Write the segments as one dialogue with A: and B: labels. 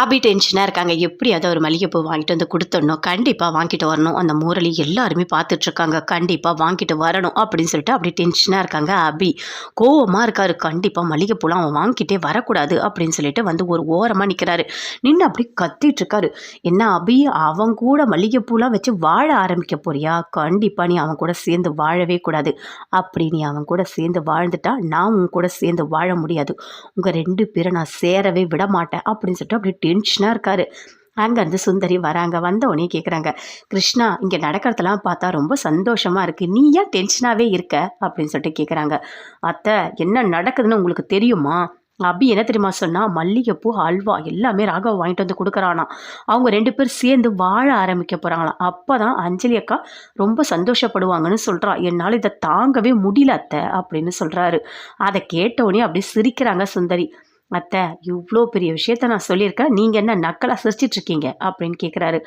A: அபி டென்ஷனாக இருக்காங்க. எப்படியாவது ஒரு மல்லிகைப்பூ வாங்கிட்டு வந்து கொடுத்துடணும். கண்டிப்பாக வாங்கிட்டு வரணும். அந்த முரளி எல்லாருமே பார்த்துட்ருக்காங்க. கண்டிப்பாக வாங்கிட்டு வரணும் அப்படின்னு சொல்லிட்டு அப்படி டென்ஷனாக இருக்காங்க அபி. கோவமாக இருக்காரு. கண்டிப்பாக மல்லிகைப்பூலாம் அவன் வாங்கிட்டே வரக்கூடாது அப்படின்னு சொல்லிட்டு வந்து ஒரு ஓரமாக நிற்கிறாரு நின்று அப்படி கத்திட்டுருக்காரு என்ன அபி அவன் கூட மல்லிகைப்பூலாம் வச்சு வாழ ஆரம்பிக்க போறியா? கண்டிப்பாக நீ அவன் கூட சேர்ந்து வாழவே கூடாது. அப்படி நீ அவன் கூட சேர்ந்து வாழ்ந்துட்டா நான் உன் கூட சேர்ந்து வாழ முடியாது. உங்கள் ரெண்டு பேரை நான் சேரவே விட மாட்டேன் அப்படின்னு சொல்லிட்டு அப்படி டென்ஷனாக இருக்காரு. அங்கேருந்து சுந்தரி வராங்க. வந்தவொடனே கேட்குறாங்க கிருஷ்ணா இங்கே நடக்கிறதெல்லாம் பார்த்தா ரொம்ப சந்தோஷமாக இருக்குது நீ ஏன் டென்ஷனாகவே இருக்க? அப்படின்னு சொல்லிட்டு கேட்குறாங்க அத்தை என்ன நடக்குதுன்னு உங்களுக்கு தெரியுமா? அபி என்ன தெரியுமா சொன்னால் மல்லிகைப்பூ அல்வா எல்லாமே ராகவ வாங்கிட்டு வந்து கொடுக்குறானா. அவங்க ரெண்டு பேர் சேர்ந்து வாழ ஆரம்பிக்க போகிறாங்களாம் அப்போ தான் அஞ்சலி அக்கா ரொம்ப சந்தோஷப்படுவாங்கன்னு சொல்கிறா என்னால் இதை தாங்கவே முடியல அத்தை அப்படின்னு சொல்கிறாரு அதை கேட்டவுடனே அப்படியே சிரிக்கிறாங்க சுந்தரி. அத்தை இவ்வளோ பெரிய விஷயத்த நான் சொல்லியிருக்கேன். நீங்கள் என்ன நக்கலாக சிரிச்சிட்டு இருக்கீங்க? அப்படின்னு கேட்குறாரு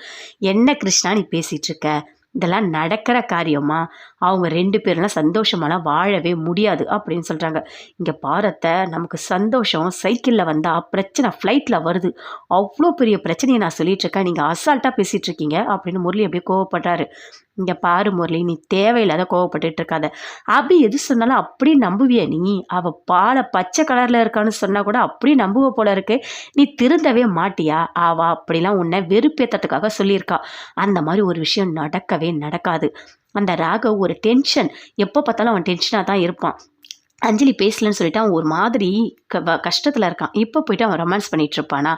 A: என்ன கிருஷ்ணா நீ பேசிகிட்ருக்க இதெல்லாம் நடக்கிற காரியமா அவங்க ரெண்டு பேர்லாம் சந்தோஷமாலாம் வாழவே முடியாது அப்படின்னு சொல்கிறாங்க இங்கே பாரத்தை நமக்கு சந்தோஷம் சைக்கிளில் வந்தால் பிரச்சனை ஃப்ளைட்டில் வருது. அவ்வளோ பெரிய பிரச்சனையை நான் சொல்லிகிட்ருக்கேன் நீங்கள் அசால்ட்டாக பேசிகிட்டு இருக்கீங்க அப்படின்னு முரளி அப்படியே கோவப்படுறாரு. இங்கே பாரு முரளி நீ தேவையில்லாத கோவப்பட்டுட்டு இருக்காத. அப்படி எது சொன்னாலும் அப்படி நம்புவிய நீ? அவள் பாலை பச்சை கலரில் இருக்கான்னு சொன்னால் கூட அப்படி நம்புவ போல இருக்கு. நீ திருந்தவே மாட்டியா? அவள் அப்படிலாம் உன்னை வெறுப்பேற்றத்துக்காக சொல்லியிருக்கா. அந்த மாதிரி ஒரு விஷயம் நடக்கவே நடக்காது. அந்த ராகவ் ஒரு டென்ஷன் எப்போ பார்த்தாலும் அவன் டென்ஷனாக தான் இருப்பான். அஞ்சலி பேசலன்னு சொல்லிட்டு அவன் ஒரு மாதிரி க கஷ்டத்தில் இருக்கான். இப்போ போயிட்டு அவன் ரொமான்ஸ் பண்ணிகிட்ருப்பானா இருப்பானா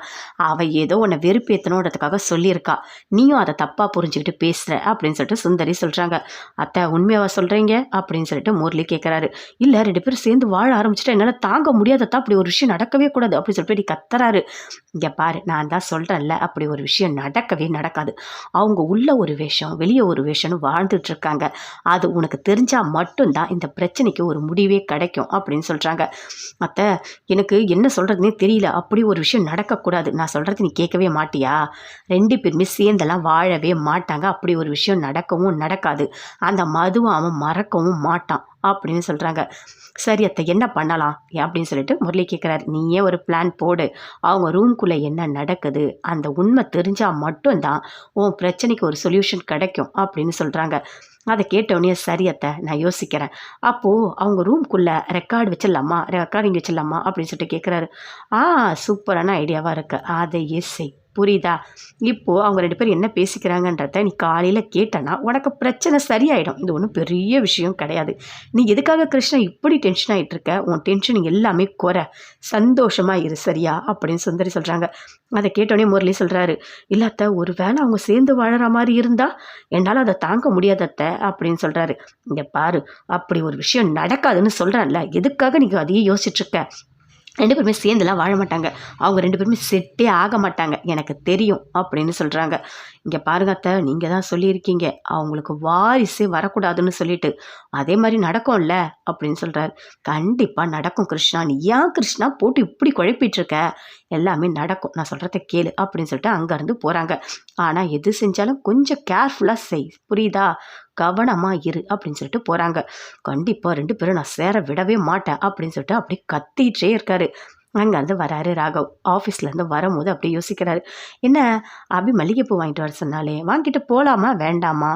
A: அவள் ஏதோ உன்னை வெறுப்பேற்றணுன்றதுக்காக சொல்லியிருக்கா. நீயும் அதை தப்பாக புரிஞ்சுக்கிட்டு பேசுகிற அப்படின்னு சொல்லிட்டு சுந்தரி சொல்கிறாங்க அத்தை உண்மையாக சொல்கிறீங்க அப்படின்னு சொல்லிட்டு முரளி கேட்குறாரு இல்லை ரெண்டு பேரும் சேர்ந்து வாழ ஆரம்பிச்சிட்டா என்னால் தாங்க முடியாதத்தா அப்படி ஒரு விஷயம் நடக்கவே கூடாது அப்படின்னு சொல்லிட்டு நீ கத்துறாரு. இங்கே பாரு நான் தான் சொல்கிறேன்ல அப்படி ஒரு விஷயம் நடக்கவே நடக்காது. அவங்க உள்ள ஒரு வேஷம் வெளியே ஒரு வேஷம்னு வாழ்ந்துட்டு இருக்காங்க. அது உனக்கு தெரிஞ்சால் மட்டும்தான் இந்த பிரச்சனைக்கு ஒரு முடிவே கிடைக்கும். அப்படின்னு சொல்கிறாங்க அத்தை எனக்கு என்ன சொல்கிறதுனே தெரியல. அப்படி ஒரு விஷயம் நடக்கக்கூடாது. நான் சொல்கிறது நீ கேட்கவே மாட்டியா? ரெண்டு பேருமே சேர்ந்தெல்லாம் வாழவே மாட்டாங்க. அப்படி ஒரு விஷயம் நடக்கவும் நடக்காது. அந்த மதுவை அவன் மறக்கவும் மாட்டான் அப்படின்னு சொல்கிறாங்க சரி அத்தை என்ன பண்ணலாம்? அப்படின்னு சொல்லிட்டு முரளி கேட்குறாரு நீயே ஒரு பிளான் போடு. அவங்க ரூம்குள்ளே என்ன நடக்குது? அந்த உண்மை தெரிஞ்சால் மட்டும்தான் உன் பிரச்சனைக்கு ஒரு சொல்யூஷன் கிடைக்கும் அப்படின்னு சொல்கிறாங்க அதை கேட்டவுடனே சரி அத்தை நான் யோசிக்கிறேன். அப்போது அவங்க ரூம்குள்ளே ரெக்கார்டு வச்சிடலாமா? ரெக்கார்டிங் வச்சிடலாமா? அப்படின்னு சொல்லிட்டு கேட்குறாரு ஆ சூப்பரான ஐடியாவாக இருக்குது அதையே செய். புரியுதா? இப்போது அவங்க ரெண்டு பேரும் என்ன பேசிக்கிறாங்கன்றத நீ காலையில் கேட்டனா உனக்கு பிரச்சனை சரியாயிடும். இது ஒன்றும் பெரிய விஷயம் கிடையாது. நீ எதுக்காக கிருஷ்ணா இப்படி டென்ஷன் ஆகிட்டு இருக்க உன் டென்ஷன் எல்லாமே குறை. சந்தோஷமாக இரு சரியா? அப்படின்னு சுந்தரி சொல்கிறாங்க அதை கேட்டோடனே முரளி சொல்கிறாரு இல்லாத்த ஒரு வேளை அவங்க சேர்ந்து வாழற மாதிரி இருந்தால் என்னால் அதை தாங்க முடியாதத்த அப்படின்னு சொல்கிறாரு இங்கே பாரு அப்படி ஒரு விஷயம் நடக்காதுன்னு சொல்கிறேன்ல எதுக்காக நீங்கள் அதையே யோசிச்சுட்ருக்க ரெண்டு பேருமே சேர்ந்துலாம் வாழ மாட்டாங்க. அவங்க ரெண்டு பேருமே செட்டே ஆக மாட்டாங்க. எனக்கு தெரியும் அப்படின்னு சொல்கிறாங்க இங்கே பாருங்க அத்தை நீங்கள் தான் சொல்லியிருக்கீங்க. அவங்களுக்கு வாரிசே வரக்கூடாதுன்னு சொல்லிட்டு. அதே மாதிரி நடக்கும்ல அப்படின்னு சொல்கிறாரு கண்டிப்பாக நடக்கும் கிருஷ்ணா. நீ ஏன் கிருஷ்ணா போட்டு இப்படி குழப்பிட்டுருக்க? எல்லாமே நடக்கும். நான் சொல்கிறத கேளு அப்படின்னு சொல்லிட்டு அங்கேருந்து போகிறாங்க ஆனால் எது செஞ்சாலும் கொஞ்சம் கேர்ஃபுல்லாக செய். புரியுதா? கவனமாக இரு அப்படின்னு சொல்லிட்டு போகிறாங்க கண்டிப்பாக ரெண்டு பேரும் நான் சேர விடவே மாட்டேன் அப்படின்னு சொல்லிட்டு அப்படியே கத்திட்டே இருக்காரு. அங்கேருந்து வராரு ராகவ். ஆஃபீஸ்லேருந்து வரும்போது அப்படியே யோசிக்கிறாரு. என்ன அபி மல்லிகைப்பூ வாங்கிட்டு வர சொன்னாலே வாங்கிட்டு போகலாமா வேண்டாமா?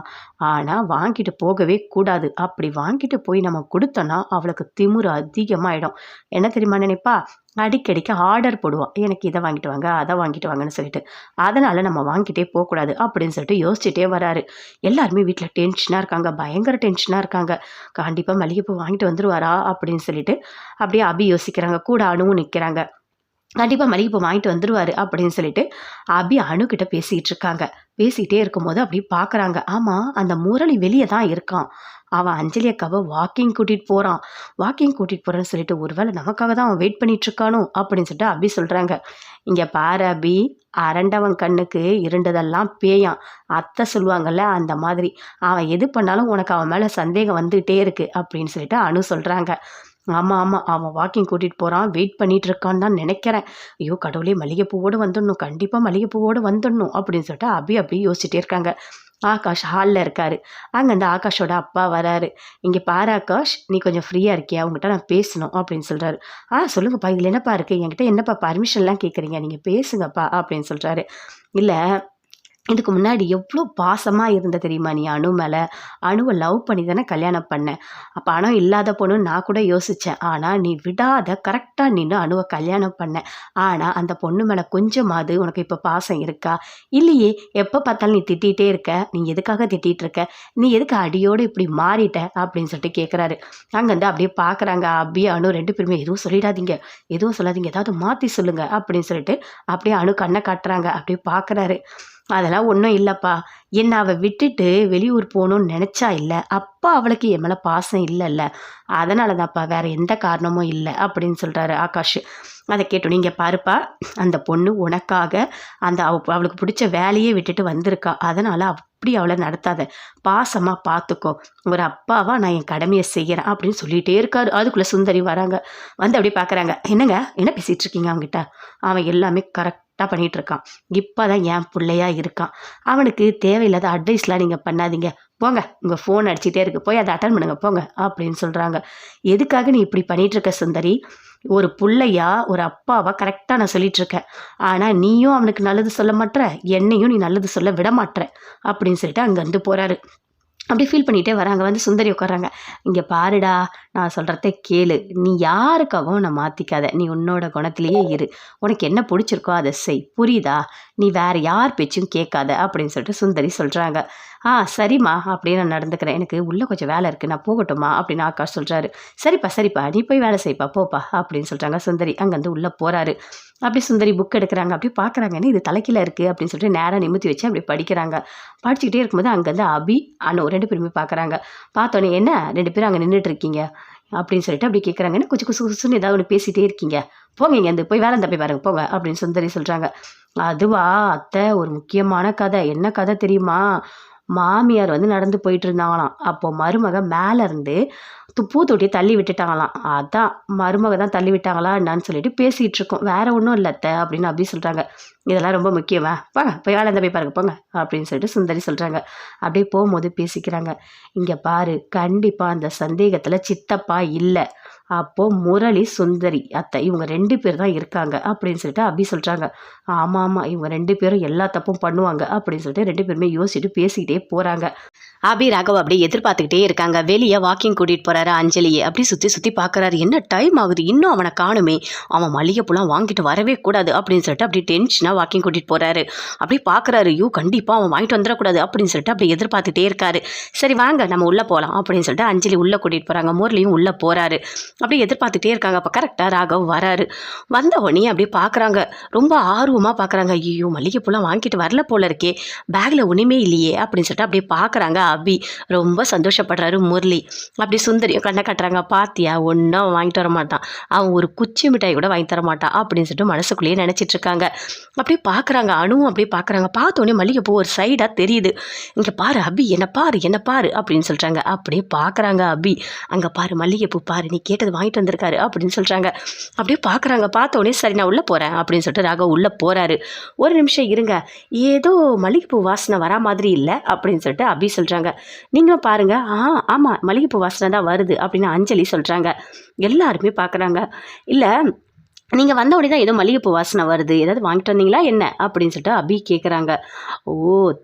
A: ஆனால் வாங்கிட்டு போகவே கூடாது. அப்படி வாங்கிட்டு போய் நம்ம கொடுத்தோன்னா அவளுக்கு திமிரு அதிகமாகிடும் என்ன தெரியுமா நினைப்பா? அடிக்கடிக்கு ஆர்டர் போடுவான். எனக்கு இதை வாங்கிட்டு வாங்க அதை வாங்கிட்டு வாங்கன்னு சொல்லிட்டு. அதனால் நம்ம வாங்கிட்டே போகக்கூடாது அப்படின்னு சொல்லிட்டு யோசிச்சுட்டே வராரு. எல்லாருமே வீட்டில் டென்ஷனாக இருக்காங்க பயங்கர டென்ஷனாக இருக்காங்க. கண்டிப்பாக மளிகைப்பூ வாங்கிட்டு வந்துடுவாரா அப்படின்னு சொல்லிட்டு அப்படியே அபி யோசிக்கிறாங்க கூட அணுவும் நிற்கிறாங்க கண்டிப்பாக மல்லிகைப்பூ வாங்கிட்டு வந்துடுவார் அப்படின்னு சொல்லிட்டு அபி அணுக்கிட்ட பேசிகிட்டு இருக்காங்க. பேசிகிட்டே இருக்கும்போது அப்படி பார்க்குறாங்க ஆமாம் அந்த முரளி வெளியே தான் இருக்கான். அவன் அஞ்சலி அக்காவை வாக்கிங் கூட்டிகிட்டு போகிறான் வாக்கிங் கூட்டிகிட்டு போகிறேன்னு சொல்லிட்டு ஒருவேளை நமக்காக தான் அவன் வெயிட் பண்ணிகிட்ருக்கானோ அப்படின்னு சொல்லிட்டு அபி சொல்கிறாங்க இங்கே பாரு அபி அரண்டவன் கண்ணுக்கு இருண்டதெல்லாம் பேயான் அத்தை சொல்லுவாங்கல்ல அந்த மாதிரி. அவன் எது பண்ணாலும் உனக்கு அவன் மேலே சந்தேகம் வந்துகிட்டே இருக்குது அப்படின்னு சொல்லிட்டு அனு சொல்கிறாங்க ஆமாம் ஆமாம் அவன் வாக்கிங் கூட்டிகிட்டு போகிறான் வெயிட் பண்ணிட்டு இருக்கான்னு தான் நினைக்கிறேன். ஐயோ கடவுளே மல்லிகைப்பூவோடு வந்துடணும். கண்டிப்பாக மல்லிகைப்பூவோடு வந்துடணும் அப்படின்னு சொல்லிட்டு அபி அப்படி யோசிச்சுட்டே இருக்காங்க. ஆகாஷ் ஹாலில் இருக்காரு. அந்த ஆகாஷோட அப்பா வராரு. இங்கே பாரு ஆகாஷ் நீ கொஞ்சம் ஃப்ரீயாக இருக்கியா? அவங்ககிட்ட நான் பேசணும் அப்படின்னு சொல்கிறாரு ஆ சொல்லுங்கப்பா. இதில் என்னப்பா இருக்குது என்கிட்ட என்னப்பா பர்மிஷன்லாம் கேட்குறீங்க நீங்கள் பேசுங்கப்பா அப்படின்னு சொல்கிறாரு இல்லை இதுக்கு முன்னாடி எவ்வளோ பாசமாக இருந்த தெரியுமா நீ அணு மேலே? அணுவை லவ் பண்ணி தானே கல்யாணம் பண்ணேன் அப்போ அணு இல்லாத பொண்ணு நான் கூட யோசித்தேன் ஆனால் நீ விடாத கரெக்டாக நின்று அணுவை கல்யாணம் பண்ணேன் ஆனால் அந்த பொண்ணு மேலே கொஞ்சமாவது உனக்கு இப்போ பாசம் இருக்கா? இல்லையே எப்போ பார்த்தாலும் நீ திட்டிகிட்டே இருக்க. நீ எதுக்காக திட்டிகிட்டு இருக்க? நீ எதுக்கு அடியோடு இப்படி மாறிட்ட? அப்படின்னு சொல்லிட்டு கேட்குறாரு அங்கேருந்து அப்படியே பார்க்குறாங்க அபி அணு ரெண்டு பேருமே எதுவும் சொல்லிடாதீங்க. எதுவும் சொல்லாதீங்க. ஏதாவது மாற்றி சொல்லுங்கள் அப்படின்னு சொல்லிட்டு அப்படியே அணு கண்ணை காட்டுறாங்க. அப்படியே பார்க்குறாரு அதெல்லாம் ஒன்றும் இல்லைப்பா. என்னை அவள் விட்டுட்டு வெளியூர் போகணும்னு நினச்சா இல்லை. அப்பா அவளுக்கு என் மேலே பாசம் இல்லைல்ல. அதனால தான்ப்பா வேறு எந்த காரணமும் இல்லை அப்படின்னு சொல்கிறாரு ஆகாஷ். அதை கேட்டோம் நீங்கள் பாருப்பா அந்த பொண்ணு உனக்காக அந்த அவ அவளுக்கு பிடிச்ச வேலையே விட்டுட்டு வந்திருக்கா. அதனால் அப்படி அவளை நடத்தாத. பாசமாக பார்த்துக்கோ ஒரு அப்பாவா நான் என் கடமையை செய்கிறேன் அப்படின்னு சொல்லிகிட்டே இருக்காரு. அதுக்குள்ளே சுந்தரி வராங்க. வந்து அப்படியே பார்க்குறாங்க என்னங்க? என்ன பேசிகிட்டு இருக்கீங்க அவங்ககிட்ட அவன் எல்லாமே கரெக்ட் கரெக்டாக பண்ணிகிட்ருக்கான் இப்போ தான் என் பிள்ளையா இருக்கான். அவனுக்கு தேவையில்லாத அட்வைஸ்லாம் நீங்கள் பண்ணாதீங்க. போங்க உங்கள் ஃபோன் அடிச்சிட்டே இருக்கு. போய் அதை அட்டன் பண்ணுங்கள் போங்க அப்படின்னு சொல்கிறாங்க எதுக்காக நீ இப்படி பண்ணிகிட்ருக்க இருக்க சுந்தரி? ஒரு பிள்ளையா ஒரு அப்பாவா கரெக்டாக நான் சொல்லிகிட்ருக்கேன் ஆனால் நீயும் அவனுக்கு நல்லது சொல்ல மாட்டுற என்னையும் நீ நல்லது சொல்ல விட மாட்டேற அப்படின்னு சொல்லிட்டு அங்கேருந்து போகிறாரு அப்படி ஃபீல் பண்ணிகிட்டே வராங்க. வந்து சுந்தரி உட்காராங்க இங்கே பாருடா நான் சொல்கிறத கேளு. நீ யாருக்காகவும் நான் மாற்றிக்காத நீ உன்னோட குணத்திலேயே இரு. உனக்கு என்ன பிடிச்சிருக்கோ அதை செய். புரியுதா? நீ வேறு யார் பேச்சும் கேட்காத அப்படின்னு சொல்லிட்டு சுந்தரி சொல்கிறாங்க ஆ சரிம்மா அப்படின்னு நான் நடந்துக்கிறேன். எனக்கு உள்ளே கொஞ்சம் வேலை இருக்குது நான் போகட்டுமா அப்படின்னு ஆகாஷ் சொல்கிறாரு சரிப்பா சரிப்பா. நீ போய் வேலை செய்ப்பா. போப்பா அப்படின்னு சொல்கிறாங்க சுந்தரி. அங்கேருந்து உள்ளே போகிறாரு அப்படி சுந்தரி புக் எடுக்கிறாங்க. அப்படி பார்க்குறாங்கன்னு இது தலைக்கீழ இருக்குது அப்படின்னு சொல்லிட்டு நேராக நிமித்தி வச்சு அப்படி படிக்கிறாங்க. படிச்சுக்கிட்டே இருக்கும்போது அங்கேருந்து அபி அனு ரெண்டு பேருமே பார்க்குறாங்க பார்த்தோன்னே என்ன? ரெண்டு பேரும் அங்கே நின்றுட்டு இருக்கீங்க. அப்படின்னு சொல்லிட்டு அப்படி கேட்குறாங்க என்ன கொஞ்சம் குசு குசுன்னு ஏதாவது ஒன்று பேசிகிட்டே இருக்கீங்க? போங்க இங்கே வந்து போய் வேலை தப்பி பாருங்க போங்க அப்படின்னு சுந்தரி சொல்கிறாங்க அதுவா அத்தை ஒரு முக்கியமான கதை. என்ன கதை தெரியுமா? மாமியார் வந்து நடந்து போயிட்டு இருந்தாங்களாம் அப்போ மருமக மேலே இருந்து பூ தொட்டியை தள்ளி விட்டுட்டாங்களாம். அதான் மருமக தான் தள்ளி விட்டாங்களா என்னன்னு சொல்லிட்டு பேசிகிட்டு இருக்கோம் வேற ஒன்றும் இல்லை அத்தை அப்படின்னு அப்படி சொல்கிறாங்க இதெல்லாம் ரொம்ப முக்கியமா? வாங்க போய் வேலை போய் பாருங்க போங்க அப்படின்னு சொல்லிட்டு சுந்தரி சொல்கிறாங்க அப்படியே போகும்போது பேசிக்கிறாங்க. இங்கே பாரு கண்டிப்பாக அந்த சந்தேகத்தில் சித்தப்பா இல்லை. அப்போது முரளி சுந்தரி அத்தை இவங்க ரெண்டு பேர் தான் இருக்காங்க அப்படின்னு சொல்லிட்டு அபி சொல்கிறாங்க ஆமாம் ஆமாம் இவங்க ரெண்டு பேரும் எல்லா தப்பும் பண்ணுவாங்க அப்படின்னு சொல்லிட்டு ரெண்டு பேருமே யோசிச்சுட்டு பேசிக்கிட்டே போகிறாங்க அபி ராகவ் அப்படியே எதிர்பார்த்துக்கிட்டே இருக்காங்க. வெளியே வாக்கிங் கூட்டிகிட்டு போகிறாரு அஞ்சலியை அப்படி சுற்றி சுற்றி பார்க்குறாரு. என்ன டைம் ஆகுது? இன்னும் அவனை காணுமே. அவன் மளிகைப்பூலாம் வாங்கிட்டு வரவே கூடாது அப்படின்னு சொல்லிட்டு அப்படியே டென்ஷனாக வாக்கிங் கூட்டிகிட்டு போகிறாரு அப்படி பார்க்குறாரு. ஐயோ கண்டிப்பாக அவன் வாங்கிட்டு வந்துடக்கூடாது அப்படின்னு சொல்லிட்டு அப்படியே எதிர்பார்த்துட்டே இருக்காரு. சரி வாங்க நம்ம உள்ளே போகலாம் அப்படின்னு சொல்லிட்டு அஞ்சலி உள்ளே கூட்டிகிட்டு போகிறாங்க முரளியும் உள்ளே போகிறாரு அப்படியே எதிர்பார்த்துட்டே இருக்காங்க. அப்போ கரெக்டாக ராகவ் வராரு. வந்த உடனே அப்படியே பார்க்குறாங்க ரொம்ப ஆர்வமாக பார்க்குறாங்க ஐயோ மல்லிகைப்பூலாம் வாங்கிட்டு வரல போல இருக்கே. பேக்கில் ஒன்றுமே இல்லையே அப்படின்னு சொல்லிட்டு அப்படியே பார்க்குறாங்க அபி. ரொம்ப சந்தோஷப்படுறாரு முரளி. அப்படி சுந்தரியும் கண்ணை கட்டுறாங்க. பாத்தியா ஒன்றும் அவன் வாங்கிட்டு வர மாட்டான். அவன் ஒரு குச்சி மிட்டாய் கூட வாங்கி தர மாட்டான் அப்படின்னு சொல்லிட்டு மனசுக்குள்ளேயே நினச்சிட்டு இருக்காங்க. அப்படியே பார்க்குறாங்க அணுவும் அப்படியே பார்க்குறாங்க பார்த்தோன்னே மல்லிகைப்பூ ஒரு சைடாக தெரியுது. இங்கே பாரு அபி என்ன பாரு என்ன பாரு அப்படின்னு சொல்கிறாங்க அப்படியே பார்க்குறாங்க அபி. அங்கே பாரு மல்லிகைப்பூ பாரு நீ கேட்டது வாங்கிட்டு வந்திருக்காரு அப்படின்னு சொல்கிறாங்க அப்படியே பார்க்குறாங்க பார்த்தோன்னே சரி நான் உள்ளே போகிறேன் அப்படின்னு சொல்லிட்டு ராகவ் உள்ளே போகிறாரு ஒரு நிமிஷம் இருங்க. ஏதோ மல்லிகைப்பூ வாசனை வரா மாதிரி இல்லை அப்படின்னு சொல்லிட்டு அபி சொல்கிறாங்க நீங்களும் பாருங்க. ஆ ஆமாம் மல்லிகைப்பூ வாசனை தான் வருது அப்படின்னு அஞ்சலி சொல்கிறாங்க எல்லாருமே பார்க்குறாங்க இல்லை நீங்கள் வந்த உடனே தான் ஏதோ மல்லிகைப்பூ வாசனை வருது. ஏதாவது வாங்கிட்டு வந்தீங்களா என்ன? அப்படின்னு சொல்லிட்டு அபி கேட்குறாங்க ஓ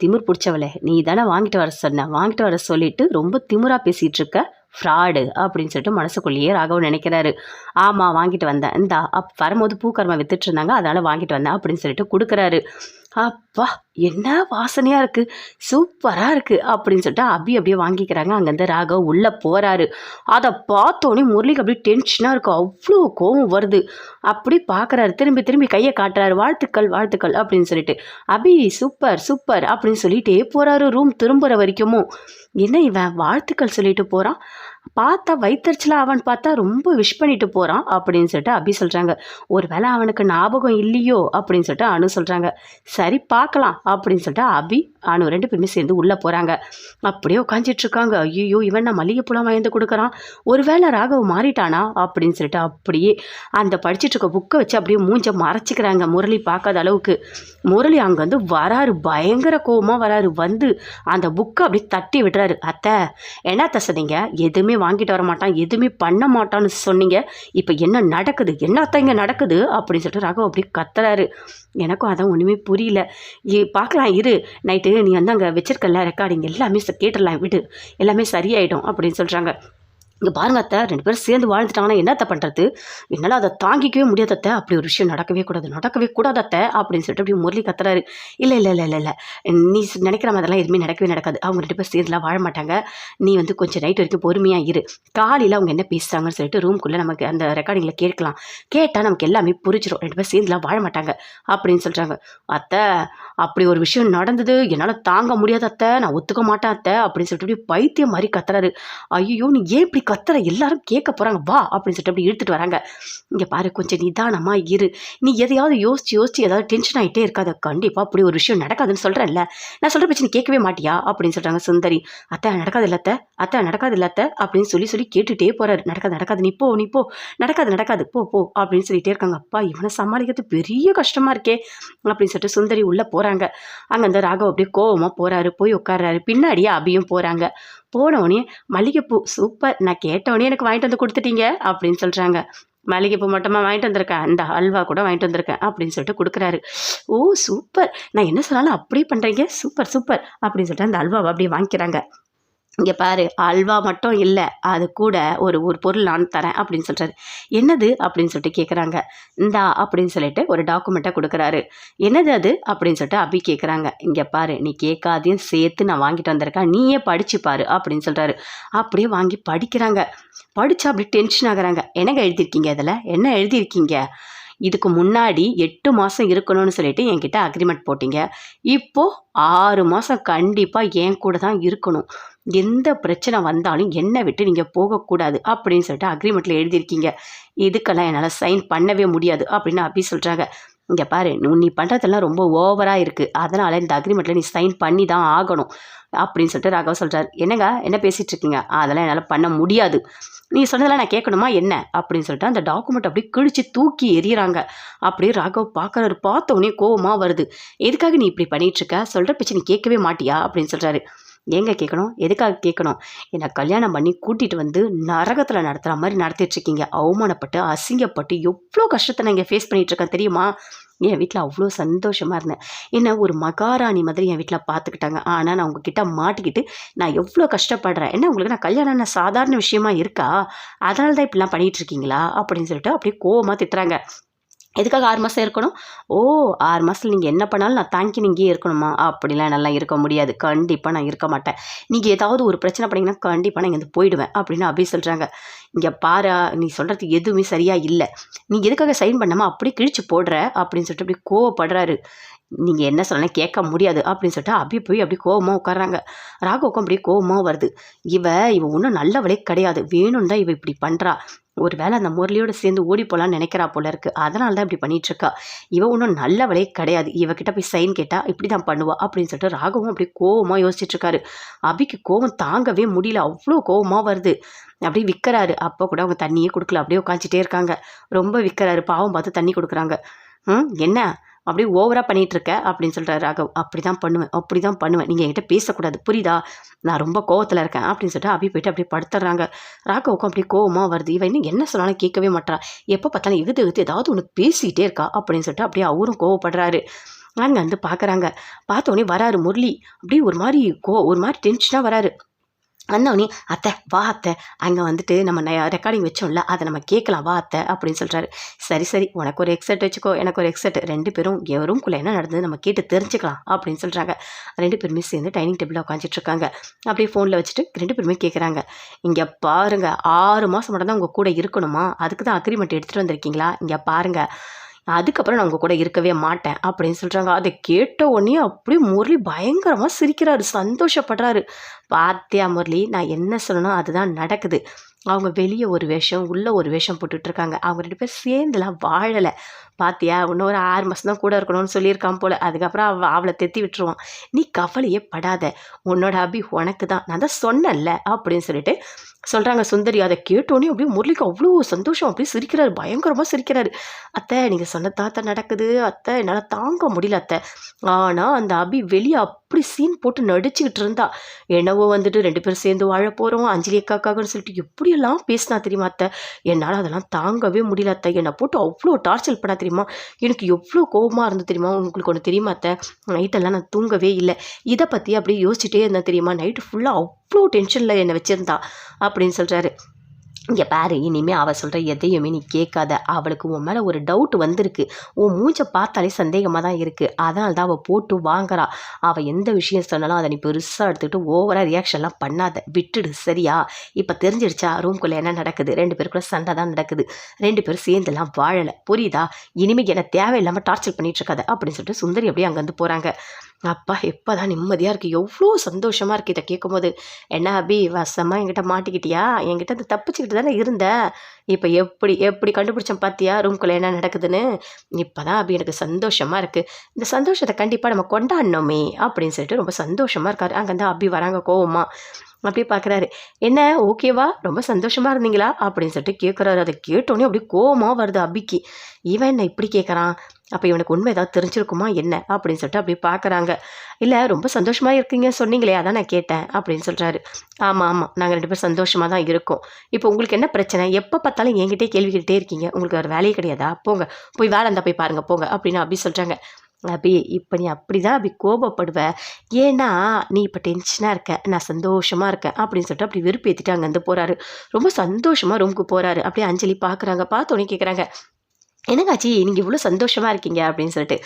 A: திமிர் பிடிச்சவளே. நீ தானே வாங்கிட்டு வர சொன்ன. வாங்கிட்டு வர சொல்லிட்டு ரொம்ப திமிராக பேசிகிட்டு இருக்க. ஃப்ராடு அப்படின்னு சொல்லிட்டு மனசுக்குள்ளேயே ராகவன் நினைக்கிறாரு. ஆமாம் வாங்கிட்டு வந்தேன். இந்தா அப் வரும்போது பூக்கர்மா வித்துட்டு இருந்தாங்க அதனால் வாங்கிட்டு வந்தேன் அப்படின்னு சொல்லிட்டு கொடுக்குறாரு. அப்பா என்ன வாசனையாக இருக்குது சூப்பராக இருக்குது அப்படின்னு சொல்லிட்டு அபி அப்படியே வாங்கிக்கிறாங்க. அங்கேருந்து ராகவ் உள்ளே போகிறாரு அதை பார்த்தோன்னே முரளிக்கு அப்படியே டென்ஷனாக இருக்கும். அவ்வளோ கோவம் வருது. அப்படி பார்க்குறாரு. திரும்பி திரும்பி கையை காட்டுறாரு. வாழ்த்துக்கள் வாழ்த்துக்கள் அப்படின்னு சொல்லிட்டு. அபி சூப்பர் சூப்பர் அப்படின்னு சொல்லிட்டே போகிறாரு ரூம் திரும்புகிற வரைக்குமோ. என்ன இவன்? வாழ்த்துக்கள் சொல்லிட்டு போகிறான் பார்த்தா வைத்தறிச்சலாக அவன் பார்த்தா ரொம்ப விஷ் பண்ணிட்டு போகிறான் அப்படின்னு சொல்லிட்டு அபி சொல்கிறாங்க ஒரு வேளை அவனுக்கு ஞாபகம் இல்லையோ அப்படின்னு சொல்லிட்டு அனு சொல்கிறாங்க சரி பார்க்கலாம் அப்படின்னு சொல்லிட்டு அபி அனு ரெண்டு பேருமே சேர்ந்து உள்ளே போகிறாங்க அப்படியே உட்காந்துட்ருக்காங்க ஐயோ இவன் நான் மல்லிகைப்பூலாம் வாங்கி கொடுக்குறான்? ஒரு வேளை ராகவ் மாறிட்டானா அப்படின்னு சொல்லிட்டு அப்படியே அந்த படிச்சுட்டு இருக்க புக்கை வச்சு அப்படியே மூஞ்ச மறைச்சிக்கிறாங்க முரளி பார்க்காத அளவுக்கு. முரளி அங்கே வந்து வராரு பயங்கர கோவமாக வராரு. வந்து அந்த புக்கை அப்படியே தட்டி விடுறாரு. அத்தை என்னத்த சொன்னீங்க? எதுவுமே வாங்கிட்டு வர மாட்டான் எதுவுமே பண்ண மாட்டான்னு சொன்னீங்க. இப்போ என்ன நடக்குது? என்னத்த இங்கே நடக்குது? அப்படின்னு சொல்லிட்டு ராகவ் அப்படி கத்துறாரு. எனக்கும் அதான் ஒன்றுமே புரியல. பார்க்கலாம் இரு. நைட்டு நீ வந்து அங்கே வச்சிருக்கல ரெக்கார்டிங் எல்லாமே கேட்டுடலாம் விடு. எல்லாமே சரியாயிடும் அப்படின்னு சொல்கிறாங்க இங்கே பாருங்க அத்தை ரெண்டு பேரும் சேர்ந்து வாழ்ந்துட்டாங்கன்னா என்னத்தை பண்ணுறது என்னால் அதை தாங்கிக்கவே முடியாது அத்தை. அப்படி ஒரு விஷயம் நடக்கவே கூடாது. நடக்கவே கூடாது அத்தை அப்படின்னு சொல்லிட்டு அப்படி முரளி கத்துறாரு. இல்லை இல்லை இல்லை இல்லை இல்லை. நீ நினைக்கிற மாதிரிலாம் எதுவுமே நடக்கவே நடக்காது. அவங்க ரெண்டு பேர் சேர்ந்துலாம் வாழ மாட்டாங்க. நீ வந்து கொஞ்சம் நைட் வரைக்கும் பொறுமையாக இரு. காலையில் அவங்க என்ன பேசுகிறாங்கன்னு சொல்லிட்டு ரூம்குள்ளே நமக்கு அந்த ரெக்கார்டிங்கில் கேட்கலாம். கேட்டால் நமக்கு எல்லாமே புரிஞ்சிடும் ரெண்டு பேர் சேர்ந்துலாம் வாழ மாட்டாங்க அப்படின்னு சொல்கிறாங்க அத்தை அப்படி ஒரு விஷயம் நடந்தது. என்னால் தாங்க முடியாத அத்தை. நான் ஒத்துக்க மாட்டேன் அத்தை அப்படின்னு சொல்லிட்டு அப்படியே பைத்தியம் மாதிரி கத்துறாரு. ஐயோ நீ ஏன் இப்படி கத்துற எல்லாரும் கேட்க போகிறாங்க வா அப்படின்னு சொல்லிட்டு அப்படி இழுத்துட்டு வராங்க. இங்கே பாரு கொஞ்சம் நிதானமாக இரு. நீ எதையாவது யோசிச்சு யோசிச்சு ஏதாவது டென்ஷன் ஆகிட்டே இருக்காது. கண்டிப்பாக அப்படி ஒரு விஷயம் நடக்காதுன்னு சொல்கிறேன்ல நான் சொல்கிற பிரச்சனை கேட்கவே மாட்டியா? அப்படின்னு சொல்கிறாங்க சுந்தரி. அத்தை நடக்காது இல்லத்த அத்தை. நடக்காது இல்ல அப்படின்னு சொல்லி சொல்லி கேட்டுகிட்டே போகிறாரு நடக்காது நடக்காது. நீ போ நீ போ. நடக்காது நடக்காது. போ போ. அப்படின்னு சொல்லிட்டே இருக்காங்க. அப்பா இவனை சமாளிக்கிறது பெரிய கஷ்டமாக இருக்கே. அப்படின்னு சொல்லிட்டு சுந்தரி உள்ளே போகிறாங்க அங்கே அந்த ராகவ் அப்படியே கோவமாக போகிறாரு போய் உட்கார்றாரு. பின்னாடியே அபியும் போகிறாங்க போனவொடனே மல்லிகைப்பூ சூப்பர் நான் கேட்டவொடனே எனக்கு வாங்கிட்டு வந்து கொடுத்துட்டீங்க அப்படின்னு சொல்கிறாங்க மல்லிகைப்பூ மட்டுமா வாங்கிட்டு வந்திருக்கேன் அந்த அல்வா கூட வாங்கிட்டு வந்திருக்கேன் அப்படின்னு சொல்லிட்டு கொடுக்குறாரு. ஓ சூப்பர் நான் என்ன சொன்னாலும் அப்படியே பண்ணுறீங்க சூப்பர் சூப்பர் அப்படின்னு சொல்லிட்டு அந்த அல்வாவை அப்படியே வாங்கிக்கிறாங்க. இங்கே பாரு அல்வா மட்டும் இல்லை அது கூட ஒரு ஒரு பொருள் நான் தரேன் அப்படின்னு சொல்கிறாரு என்னது அப்படின்னு சொல்லிட்டு கேட்குறாங்க இந்தா அப்படின்னு சொல்லிட்டு ஒரு டாக்குமெண்ட்டை கொடுக்குறாரு. என்னது அது அப்படின்னு சொல்லிட்டு அபி கேட்குறாங்க இங்கே பாரு நீ கேட்காதையும் சேர்த்து நான் வாங்கிட்டு வந்திருக்கேன். நீயே படிச்சு பாரு அப்படின்னு சொல்கிறாரு அப்படியே வாங்கி படிக்கிறாங்க. படித்தா அப்படி டென்ஷன் ஆகுறாங்க. என்னங்க எழுதியிருக்கீங்க இதில்? என்ன எழுதியிருக்கீங்க? இதுக்கு முன்னாடி எட்டு மாதம் இருக்கணும்னு சொல்லிட்டு என்கிட்ட அக்ரிமெண்ட் போட்டிங்க. இப்போது ஆறு மாதம் கண்டிப்பாக என் கூட தான் இருக்கணும். எந்த பிரச்சனை வந்தாலும் என்னை விட்டு நீங்கள் போகக்கூடாது அப்படின்னு சொல்லிட்டு அக்ரிமெண்ட்டில் எழுதியிருக்கீங்க. இதுக்கெல்லாம் என்னால் சைன் பண்ணவே முடியாது அப்படின்னு அப்படி சொல்கிறாங்க இங்கே பாரு நீ- நீ பண்ணுறதெல்லாம் ரொம்ப ஓவராக இருக்குது அதனால் இந்த அக்ரிமெண்ட்டில் நீ சைன் பண்ணி தான் ஆகணும் அப்படின்னு சொல்லிட்டு ராகவ சொல்கிறார் என்னங்க என்ன பேசிகிட்டு இருக்கீங்க அதெல்லாம் என்னால் பண்ண முடியாது. நீ சொன்னதெல்லாம் நான் கேட்கணுமா என்ன? அப்படின்னு சொல்லிட்டு அந்த டாக்குமெண்ட் அப்படியே கிழிச்சு தூக்கி எறிகிறாங்க அப்படியே ராகவ் பார்க்குறாரு பார்த்த உடனே கோவமாக வருது. எதுக்காக நீ இப்படி பண்ணிகிட்ருக்க இருக்க சொல்கிற பிச்சை நீ கேட்கவே மாட்டியா? அப்படின்னு சொல்கிறாரு ஏங்க கேட்கணும் எதுக்காக கேட்கணும் என்னை கல்யாணம் பண்ணி கூட்டிகிட்டு வந்து நரகத்தில் நடத்துகிற மாதிரி நடத்திட்டுருக்கீங்க. அவமானப்பட்டு அசிங்கப்பட்டு எவ்வளோ கஷ்டத்தை நான் இங்கே ஃபேஸ் பண்ணிகிட்ருக்கேன் இருக்கேன் தெரியுமா? என் வீட்டில் அவ்வளோ சந்தோஷமாக இருந்தேன். என்ன ஒரு மகாராணி மாதிரி என் வீட்டில் பார்த்துக்கிட்டாங்க ஆனால் நான் உங்ககிட்ட மாட்டிக்கிட்டு நான் எவ்வளோ கஷ்டப்படுறேன்? என்ன உங்களுக்கு நான் கல்யாணம் சாதாரண விஷயமா இருக்கா? அதனால தான் இப்படிலாம் பண்ணிகிட்ருக்கீங்களா அப்படின்னு சொல்லிட்டு அப்படியே கோவமாக திட்டுறாங்க. எதுக்காக ஆறு மாதம் இருக்கணும்? ஓ ஆறு மாதத்தில் நீங்கள் என்ன பண்ணாலும் நான் தேங்க்யூ இங்கேயே இருக்கணுமா? அப்படிலாம் நல்லா இருக்க முடியாது. கண்டிப்பாக நான் இருக்க மாட்டேன். நீங்கள் ஏதாவது ஒரு பிரச்சனை பண்ணிங்கன்னா கண்டிப்பாக நான் இங்கேருந்து போயிடுவேன் அப்படின்னு அப்படி சொல்கிறாங்க இங்கே பாரா நீ சொல்கிறது எதுவுமே சரியாக இல்லை. நீ எதுக்காக சைன் பண்ணாமல் அப்படியே கிழிச்சு போடுற அப்படின்னு சொல்லிட்டு அப்படி கோவப்படுறாரு. நீங்கள் என்ன சொல்லணும் கேட்க முடியாது அப்படின்னு சொல்லிட்டு அபி போய் அப்படி கோவமாக உட்காறாங்க ராகவுக்கும் அப்படியே கோவமாக வருது. இவ இவ ஒன்றும் நல்லவளே கிடையாது. வேணும்னு தான் இவ இப்படி பண்ணுறா ஒரு வேளை அந்த முரளியோட சேர்ந்து ஓடி போகலான்னு நினைக்கிறா போல இருக்குது அதனால தான் இப்படி பண்ணிகிட்ருக்கா இவ ஒன்றும் நல்லவளே கிடையாது. இவகிட்ட போய் சைன் கேட்டால் இப்படி தான் பண்ணுவா அப்படின்னு சொல்லிட்டு ராகவும் அப்படியே கோவமாக யோசிச்சிட்டுருக்காரு அபிக்கு கோவம் தாங்கவே முடியல. அவ்வளோ கோவமாக வருது. அப்படியே விற்கிறாரு அப்போ கூட அவங்க தண்ணியே கொடுக்கல. அப்படியே உட்காந்துட்டே இருக்காங்க. ரொம்ப விற்கிறாரு பாவம் பார்த்து தண்ணி கொடுக்குறாங்க. ம் என்ன? அப்படியே ஓவராக பண்ணிகிட்டு இருக்க அப்படின்னு சொல்கிறார் ராகவ். அப்படி தான் பண்ணுவேன் அப்படி தான் பண்ணுவேன். நீங்கள் என்கிட்ட பேசக்கூடாது புரியுதா? நான் ரொம்ப கோவத்தில் இருக்கேன் அப்படின்னு சொல்லிட்டு அபி போயிட்டு அப்படியே படுத்துறாங்க. ராகவுக்கும் அப்படியே கோவமாக வருது. இவன் இன்னும் என்ன சொன்னாலும் கேட்கவே மாட்றா. எப்போ பார்த்தாலும் இழுத்து இழுத்து ஏதாவது ஒன்று பேசிகிட்டே இருக்கா? அப்படின்னு சொல்லிட்டு அப்படியே அவரும் கோவப்படுறாரு. அங்கே வந்து பார்க்குறாங்க பார்த்த உடனே வராரு முரளி. அப்படியே ஒரு மாதிரி கோ ஒரு மாதிரி டென்ஷனாக வராரு. வந்தவொடனே அத்தை வா அத்தை. அங்கே வந்துட்டு நம்ம ரெக்கார்டிங் வச்சோம்ல அதை நம்ம கேட்கலாம். வா அத்தை அப்படின்னு சொல்கிறாரு சரி சரி. உனக்கு ஒரு எக்ஸெட் வச்சுக்கோ. எனக்கு ஒரு எக்ஸெட் ரெண்டு பேரும் எவரும் குள்ளே என்ன நடந்தது நம்ம கேட்டு தெரிஞ்சுக்கலாம் அப்படின்னு சொல்கிறாங்க ரெண்டு பேருமே சேர்ந்து டைனிங் டேபிளில் உட்காந்துட்டு இருக்காங்க அப்படியே ஃபோனில் வச்சுட்டு ரெண்டு பேருமே கேட்குறாங்க இங்கே பாருங்க. ஆறு மாதம் மட்டும் தான் உங்கள் கூட இருக்கணுமா? அதுக்கு தான் அக்ரிமெண்ட் எடுத்துகிட்டு வந்திருக்கீங்களா? இங்கே பாருங்கள் அதுக்கப்புறம் நான் உங்கள் கூட இருக்கவே மாட்டேன் அப்படின்னு சொல்கிறாங்க அதை கேட்ட உடனே அப்படியே முரளி பயங்கரமாக சிரிக்கிறாரு சந்தோஷப்படுறாரு. பார்த்தியா முரளி நான் என்ன சொல்லணும் அதுதான் நடக்குது. அவங்க வெளியே ஒரு வேஷம் உள்ளே ஒரு வேஷம் போட்டுட்ருக்காங்க. அவங்க ரெண்டு பேர் சேர்ந்துலாம் வாழலை. பாத்தியா ஒரு ஆறு மாதம் தான் கூட இருக்கணும்னு சொல்லியிருக்கான் போல். அதுக்கப்புறம் அவ அவளை தெத்தி விட்டுருவான். நீ கவலையே படாத. உன்னோட அபி உனக்கு தான். நான் தான் சொன்னேன்ல அப்படின்னு சொல்லிட்டு சொல்கிறாங்க சுந்தரி அதை கேட்டோன்னே அப்படியே முரளிக்கு அவ்வளோ சந்தோஷம். அப்படியே சிரிக்கிறாரு பயங்கரமாக சிரிக்கிறாரு. அத்தை நீங்கள் சொன்ன தாத்தா நடக்குது. அத்தை என்னால் தாங்க முடியல அத்தை. ஆனால் அந்த அபி வெளியே அப்படி சீன் போட்டு நடிச்சுக்கிட்டு இருந்தா. என்னவோ வந்துட்டு ரெண்டு பேரும் சேர்ந்து வாழ போகிறோம் அஞ்சலி அக்காக்காகன்னு சொல்லிட்டு எப்படியெல்லாம் பேசினா தெரியுமா அத்தை? என்னால் அதெல்லாம் தாங்கவே முடியல அத்தை. என்னை போட்டு அவ்வளோ டார்ச்சர் பண்ணா தெரியுமா? எனக்கு எவ்வளோ கோபமாக இருந்து தெரியுமா? உங்களுக்கு ஒன்று தெரியுமா அத்தை? நைட்டெல்லாம் நான் தூங்கவே இல்லை. இதை பற்றி அப்படியே யோசிச்சுட்டே இருந்தேன் தெரியுமா? நைட்டு ஃபுல்லாக அவ்வளோ டென்ஷனில் என்னை வச்சுருந்தா அப்படின்னு சொல்கிறாரு இங்கே பாரு இனிமேல் அவள் சொல்கிற எதையுமே நீ கேட்காத. அவளுக்கு உன் மேலே ஒரு டவுட் வந்திருக்கு. உன் மூஞ்சை பார்த்தாலே சந்தேகமாக தான் இருக்குது அதனால தான் அவள் போட்டு வாங்குறா. அவள் எந்த விஷயம் சொன்னாலும் அதை நீ பெருசாக எடுத்துக்கிட்டு ஓவராக ரியாக்ஷன்லாம் பண்ணாத. விட்டுடு சரியா? இப்போ தெரிஞ்சிடுச்சா? ரூம்குள்ளே என்ன நடக்குது? ரெண்டு பேருக்குள்ள சண்டை தான் நடக்குது. ரெண்டு பேரும் சேர்ந்துலாம் வாழலை. புரியுதா? இனிமேல் என்ன தேவையில்லாமல் டார்ச்சர் பண்ணிகிட்ருக்காத அப்படின்னு சொல்லிட்டு சுந்தரி அப்படியே அங்கேருந்து போகிறாங்க அப்பா எப்போ தான் நிம்மதியாக இருக்குது எவ்வளோ சந்தோஷமாக இருக்குது இதை கேட்கும்போது என்ன அபி வசமாக என்கிட்ட மாட்டிக்கிட்டியா? என்கிட்ட அந்த தப்பிச்சுக்கிட்டு தானே இருந்த? இப்போ எப்படி எப்படி கண்டுபிடிச்சேன் பார்த்தியா ரூம்குள்ளே என்ன நடக்குதுன்னு? இப்போ தான் அபி எனக்கு சந்தோஷமாக இருக்குது இந்த சந்தோஷத்தை கண்டிப்பாக நம்ம கொண்டாடணுமே அப்படின்னு சொல்லிட்டு ரொம்ப சந்தோஷமாக இருக்காரு. அங்கேருந்து அபி வராங்க கோவமா. அப்படி பார்க்குறாரு என்ன ஓகேவா ரொம்ப சந்தோஷமாக இருந்தீங்களா? அப்படின்னு சொல்லிட்டு கேட்குறாரு அதை கேட்டோன்னே அப்படி கோவமாக வருது அபிக்கு. இவன் என்ன இப்படி கேட்குறான் அப்போ இவனுக்கு உண்மை ஏதாவது தெரிஞ்சிருக்குமா? என்ன? அப்படின்னு சொல்லிட்டு அப்படியே பார்க்குறாங்க இல்லை ரொம்ப சந்தோஷமாக இருக்கீங்க சொன்னீங்களே அதான் நான் கேட்டேன் அப்படின்னு சொல்கிறாரு ஆமாம் ஆமாம் நாங்கள் ரெண்டு பேரும் சந்தோஷமாக தான் இருக்கோம். இப்போ உங்களுக்கு என்ன பிரச்சனை? எப்போ பார்த்தாலும் என்கிட்டே கேள்வி இருக்கீங்க. உங்களுக்கு ஒரு வேலையே கிடையாதா? போங்க. போய் வேலை இருந்தால் போய் பாருங்கள் போங்க அப்படின்னு அப்படி சொல்கிறாங்க அபி இப்போ நீ அப்படி தான் அப்படி கோபப்படுவ. ஏன்னா நீ இப்போ டென்ஷனாக இருக்க. நான் சந்தோஷமாக இருக்கேன் அப்படின்னு சொல்லிட்டு அப்படி வெறுப்பேற்றிட்டு அங்கேருந்து போகிறாரு ரொம்ப சந்தோஷமாக ரூமுக்கு போகிறாரு அப்படியே அஞ்சலி பார்க்குறாங்க பார்த்தோன்னே கேட்குறாங்க என்னங்காச்சி நீங்கள் இவ்வளோ சந்தோஷமாக இருக்கீங்க அப்படின்னு சொல்லிட்டு.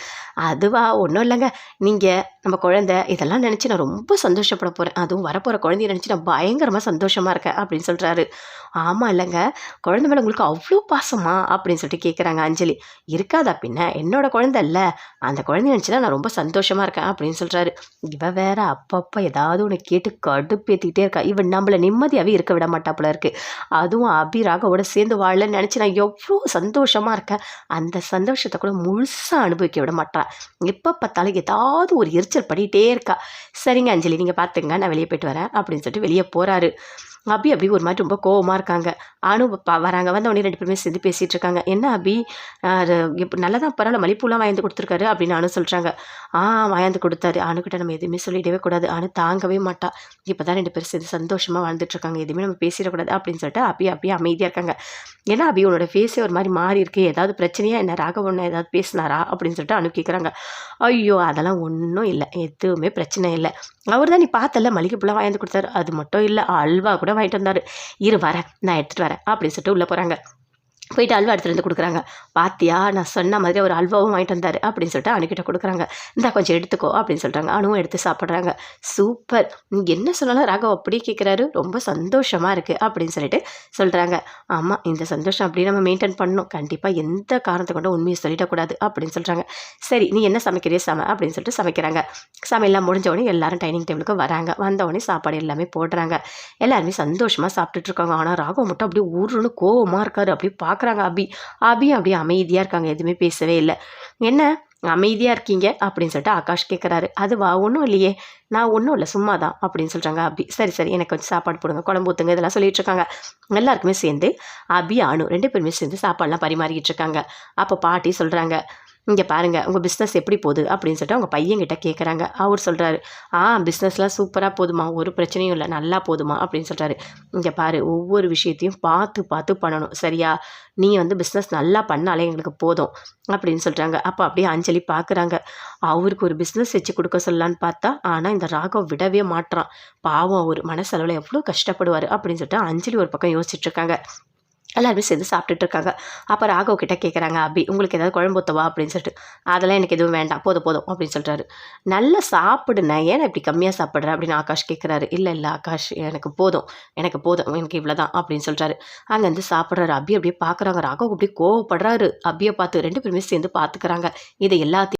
A: அதுவா ஒன்றும் இல்லைங்க. நீங்கள் நம்ம குழந்தை இதெல்லாம் நினச்சி நான் ரொம்ப சந்தோஷப்பட போகிறேன் அதுவும் வரப்போகிற குழந்தைய நினச்சி நான் பயங்கரமாக சந்தோஷமாக இருக்கேன் அப்படின்னு சொல்கிறாரு ஆமாம் இல்லைங்க. குழந்தை மேலே உங்களுக்கு அவ்வளோ பாசமா அப்படின்னு சொல்லிட்டு கேட்குறாங்க அஞ்சலி. இருக்காதா பின்ன? என்னோட குழந்தை இல்லை. அந்த குழந்தைய நினச்சி நான் ரொம்ப சந்தோஷமாக இருக்கேன் அப்படின்னு சொல்கிறாரு இவ வேற அப்பப்போ ஏதாவது ஒன்று கேட்டு கடுப்பேற்றிக்கிட்டே இருக்கா. இவன் நம்மளை நிம்மதியாகவே இருக்க விட மாட்டாப்புல இருக்குது அதுவும் அபிராகவோட சேர்ந்து வாழலன்னு நினச்சி நான் எவ்வளோ சந்தோஷமாக இருக்கேன். அந்த சந்தோஷத்தை கூட முழுசாக அனுபவிக்க விட மாட்டா. எப்போ பார்த்தாலும் ஏதாவது ஒரு எரிச்சல் பண்ணிகிட்டே இருக்கா. சரிங்க அஞ்சலி நீங்கள் பார்த்துங்க நான் வெளியே போயிட்டு வரேன் அப்படின்னு சொல்லிட்டு வெளியே போகிறாரு அபி அபி ஒரு மாதிரி ரொம்ப கோவமாக இருக்காங்க. அனு பா வராங்க. வந்து உடனே ரெண்டு பேருமே சேர்ந்து பேசிகிட்டு இருக்காங்க. என்ன அபி? இப்போ நல்லா தான் பரவாயில்ல. மல்லிப்பூலாம் வாய்ந்து கொடுத்துருக்காரு அப்படின்னு அனு சொல்கிறாங்க ஆ வாய்ந்து கொடுத்தாரு. அணுக்கிட்ட நம்ம எதுவுமே சொல்லிடவே கூடாது. அனு தாங்கவே மாட்டா. இப்போ தான் ரெண்டு பேரும் சேர்ந்து சந்தோஷமாக வாழ்ந்துட்டுருக்காங்க எதுவுமே நம்ம பேசிடக்கூடாது அப்படின்னு சொல்லிட்டு அபி அப்படியே அமைதியாக இருக்காங்க. ஏன்னா அபி? உன்னோட ஃபேஸே ஒரு மாதிரி மாறி இருக்கு. ஏதாவது பிரச்சனையாக என்ன? ராக ஒன்று ஏதாவது பேசினாரா? அப்படின்னு சொல்லிட்டு அனு கேட்குறாங்க ஐயோ அதெல்லாம் ஒன்றும் இல்லை. எதுவுமே பிரச்சனை இல்லை. அவர் தான் நீ பார்த்தல மளிகைப்பூலாம் வாங்கி கொடுத்தாரு. அது மட்டும் இல்லை. அல்வா கூட வாங்கிட்டு வந்தார் இரு வரேன் நான் எடுத்துகிட்டு வரேன் அப்படின்னு சொல்லிட்டு உள்ளே போகிறாங்க போயிட்டு அல்வா எடுத்துகிட்டு வந்து கொடுக்குறாங்க. பாத்தியா நான் சொன்ன மாதிரி ஒரு அல்வாவும் வாங்கிட்டு வந்தார் அப்படின்னு சொல்லிட்டு அணுக்கிட்ட கொடுக்குறாங்க. இந்தா கொஞ்சம் எடுத்துக்கோ அப்படின்னு சொல்கிறாங்க அணுவும் எடுத்து சாப்பிட்றாங்க. சூப்பர். என்ன சொன்னாலும் ராகவ் அப்படியே கேட்குறாரு. ரொம்ப சந்தோஷமாக இருக்குது அப்படின்னு சொல்லிட்டு சொல்கிறாங்க ஆமாம் இந்த சந்தோஷம் அப்படியே நம்ம மெயின்டைன் பண்ணணும். கண்டிப்பாக எந்த காரணத்தை கொண்டு உண்மையை சொல்லிடக்கூடாது அப்படின்னு சொல்கிறாங்க சரி நீ என்ன சமைக்கிறிய சம அப்படின்னு சொல்லிட்டு சமைக்கிறாங்க. சமையல்லாம் முடிஞ்ச உடனே எல்லாரும் டைனிங் டேபிளுக்கு வராங்க. வந்த உடனே சாப்பாடு எல்லாமே போடுறாங்க. எல்லாருமே சந்தோஷமாக சாப்பிட்டுட்டு இருக்காங்க. ஆனால் ராகவ் மட்டும் அப்படியே ஊருன்னு கோவமாக இருக்காரு. அப்படியே பார்க்குறாங்க அபி. அபி அப்படியே அமைதியாக இருக்காங்க எதுவுமே பேசவே இல்லை. என்ன? அமைதியாக இருக்கீங்க? அப்படின்னு சொல்லிட்டு ஆகாஷ் கேட்குறாரு அதுவா? ஒன்றும் இல்லையே. நான் ஒன்றும் இல்லை சும்மா தான் அப்படின்னு சொல்கிறாங்க அபி. சரி சரி எனக்கு கொஞ்சம் சாப்பாடு போடுங்க குழம்பு ஊற்றுங்க இதெல்லாம் சொல்லிட்டு இருக்காங்க. எல்லாருக்குமே சேர்ந்து அபி அனு ரெண்டு பேருமே சேர்ந்து சாப்பாடெலாம் பரிமாறிக்கிட்டு இருக்காங்க. அப்போ பாட்டி சொல்கிறாங்க இங்கே பாருங்கள் உங்கள் பிஸ்னஸ் எப்படி போகுது அப்படின்னு சொல்லிட்டு அவங்க பையன்கிட்ட கேட்குறாங்க அவர் சொல்கிறாரு ஆ பிஸ்னஸ்லாம் சூப்பராக போதுமா ஒரு பிரச்சனையும் இல்லை நல்லா போதுமா அப்படின்னு சொல்கிறாரு இங்கே பாரு ஒவ்வொரு விஷயத்தையும் பார்த்து பார்த்து பண்ணணும். சரியா? நீ வந்து பிஸ்னஸ் நல்லா பண்ணாலே எங்களுக்கு போதும் அப்படின்னு சொல்கிறாங்க அப்போ அப்படியே அஞ்சலி பார்க்குறாங்க அவருக்கு ஒரு பிஸ்னஸ் வச்சு கொடுக்க சொல்லலான்னு பார்த்தா ஆனால் இந்த ராகவ் விடவே மாட்டுறான் பாவம் அவர் மனசளவில் எவ்வளோ கஷ்டப்படுவார் அப்படின்னு சொல்லிட்டு அஞ்சலி ஒரு பக்கம் யோசிச்சுட்ருக்காங்க எல்லாருமே சேர்ந்து சாப்பிட்டுட்டு இருக்காங்க அப்போ ராகவ் கிட்ட கேட்குறாங்க அபி உங்களுக்கு ஏதாவது குழம்பு ஊற்றவா அப்படின்னு சொல்லிட்டு. அதெல்லாம் எனக்கு எதுவும் வேண்டாம். போதும் போதும். அப்படின்னு சொல்கிறாரு நல்லா சாப்பிடுனேன் ஏன் இப்படி கம்மியாக சாப்பிட்றேன்? அப்படின்னு ஆகாஷ் கேட்குறாரு இல்லை இல்லை ஆகாஷ் எனக்கு போதும். எனக்கு போதும். எனக்கு இவ்வளோ தான் அப்படின்னு சொல்கிறாரு அங்கேருந்து சாப்பிட்றாரு. அபி அப்படியே பார்க்குறாங்க ராகவ் அப்படியே கோவப்படுறாரு. அபியை பார்த்து ரெண்டு பேருமே சேர்ந்து பார்த்துக்கிறாங்க இதை எல்லாத்தையும்